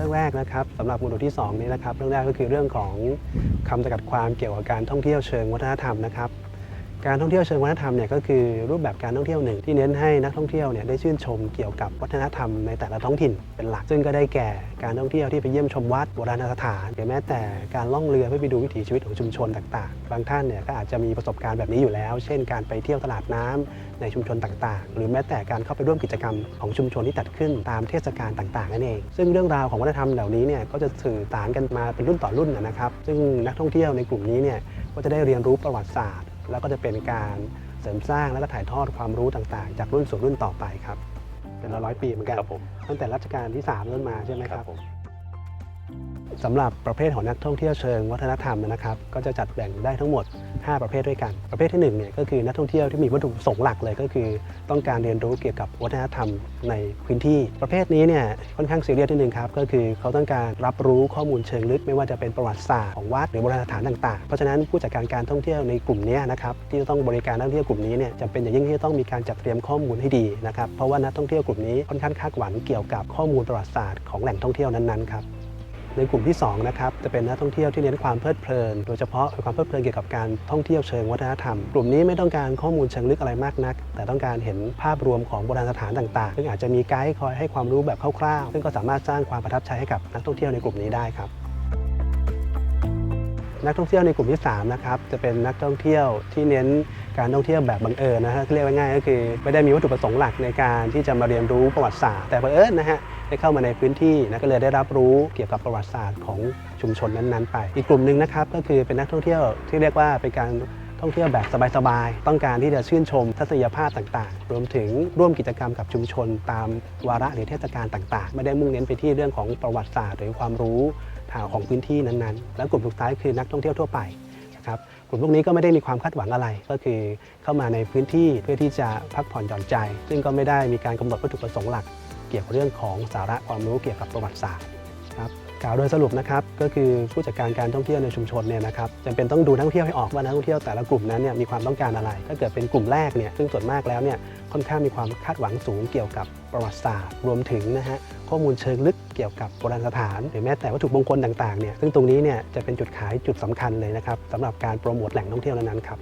รื่องแรกนะครับสำหรับโมดูลที่2นี้นะครับเรื่องแรกก็คือเรื่องของคำจำกัดความเกี่ยวกับการท่องเที่ยวเชิงวัฒนธรรมนะครับ การท่องเที่ยวเชิงวัฒนธรรมเนี่ยก็คือรูปแบบการท่องเที่ยวหนึ่งที่เน้นให้นักท่องเที่ยวเนี่ยได้ชื่นชมเกี่ยวกับวัฒนธรรมในแต่ละท้องถิ่นเป็นหลัก ซึ่งก็ได้แก่การท่องเที่ยวที่ไปเยี่ยมชมวัดโบราณสถานหรือแม้แต่การล่องเรือเพื่อไปดูวิถีชีวิตของชุมชนต่างๆ บางท่านเนี่ยก็อาจจะมีประสบการณ์แบบนี้อยู่แล้ว เช่น การไปเที่ยวตลาดน้ำในชุมชนต่างๆ หรือแม้แต่การเข้าไปร่วมกิจกรรมของชุมชนที่จัดขึ้นตามเทศกาลต่างๆนั่นเอง ซึ่งเรื่องราวของวัฒนธรรมเหล่านี้เนี่ยก็จะสื่อสารกันมาเป็นรุ่นต่อรุ่นนะครับ ซึ่งนักท่องเที่ยวในกลุ่มนี้เนี่ยก็จะได้เรียนรู้ประวัติศาสตร์ แล้วก็จะเป็นการเสริมสร้างและก็ถ่ายทอดความรู้ต่างๆ จากรุ่นสู่รุ่นต่อไปครับ เป็นร้อยๆปีเหมือนกันครับผม ตั้งแต่รัชกาลที่3ต้นมาใช่ไหมครับผม สำหรับประเภทของนักท่องเที่ยวเชิงวัฒนธรรมนะครับ ก็จะจัดแบ่งได้ทั้งหมด 5 ประเภทด้วยกัน ประเภทที่1เนี่ยก็คือนักท่องเที่ยวที่มีวัตถุประสงค์หลักเลยก็คือ ต้องการเรียนรู้เกี่ยวกับวัฒนธรรมในพื้นที่ ประเภทนี้เนี่ยค่อนข้างซีเรียสนิดนึงครับก็คือเขาต้องการรับรู้ข้อมูลเชิงลึก ไม่ว่าจะเป็นประวัติศาสตร์ของวัดหรือโบราณสถานต่างๆ เพราะฉะนั้นผู้จัดการการท่องเที่ยวในกลุ่มนี้นะครับที่จะต้องบริการนักท่องเที่ยวกลุ่มนี้เนี่ยจำเป็นอย่างยิ่งที่จะต้องมีการจัดเตรียมข้อมูลให้ดีนะครับเพราะว่านักท่องเที่ยวกลุ่มนี้ค่อนข้างคาดหวังเกี่ยวกับข้อมูลประวัติศาสตร์ของแหล่งท่องเที่ยวนั้นๆครับ ในกลุ่มที่2นะครับจะเป็นนักท่องเที่ยวที่เน้นความเพลิดเพลิน โดยเฉพาะความเพลิดเพลินเกี่ยวกับการท่องเที่ยวเชิงวัฒนธรรม กลุ่มนี้ไม่ต้องการข้อมูลเชิงลึกอะไรมากนัก แต่ต้องการเห็นภาพรวมของโบราณสถานต่างๆ ซึ่งอาจจะมีไกด์คอยให้ความรู้แบบคร่าวๆ ซึ่งก็สามารถสร้างความประทับใจให้กับนักท่องเที่ยวในกลุ่มนี้ได้ครับ นักท่องเที่ยวในกลุ่มที่3นะครับจะเป็นนักท่องเที่ยวที่เน้นการท่องเที่ยวแบบบังเอิญนะฮะเรียกว่าง่ายก็คือไม่ได้มีวัตถุประสงค์หลักในการที่จะมาเรียนรู้ประวัติศาสตร์แต่บังเอิญนะฮะได้เข้ามาในพื้นที่นะก็เลยได้รับรู้เกี่ยวกับประวัติศาสตร์ของชุมชนนั้นๆ ไป อีกกลุ่มหนึ่งนะครับก็คือเป็นนักท่องเที่ยวที่เรียกว่าเป็นการท่องเที่ยวแบบสบายๆ ต้องการที่จะชื่นชมทัศนียภาพต่างๆ รวมถึงร่วมกิจกรรมกับชุมชน ตามวาระหรือเทศกาลต่างๆ ไม่ได้มุ่งเน้นไปที่เรื่องของประวัติศาสตร์หรือความรู้ ของพื้นที่นั้นๆ และกลุ่มสุดท้ายคือนักท่องเที่ยวทั่วไปนะครับกลุ่มพวกนี้ก็ไม่ได้มีความคาดหวังอะไร ก็คือเข้ามาในพื้นที่เพื่อที่จะพักผ่อนหย่อนใจ ซึ่งก็ไม่ได้มีการกำหนดวัตถุประสงค์หลัก เกี่ยวกับเรื่องของสาระความรู้เกี่ยวกับประวัติศาสตร์ครับ กล่าวโดยสรุปนะครับก็คือผู้จัดการการท่องเที่ยวในชุมชนเนี่ยนะครับจำเป็นต้องดูนักท่องเที่ยวให้ออกว่านักท่องเที่ยวแต่ละกลุ่มนั้นเนี่ยมีความต้องการอะไร ถ้าเกิดเป็นกลุ่มแรกเนี่ยซึ่งส่วนมากแล้วเนี่ยค่อนข้างมีความคาดหวังสูงเกี่ยวกับประวัติศาสตร์ รวมถึงนะฮะข้อมูลเชิงลึกเกี่ยวกับโบราณสถาน หรือแม้แต่วัตถุมงคลต่างๆเนี่ยซึ่งตรงนี้เนี่ยจะเป็นจุดขายจุดสำคัญเลยนะครับสำหรับการโปรโมทแหล่งท่องเที่ยวนั้นๆครับ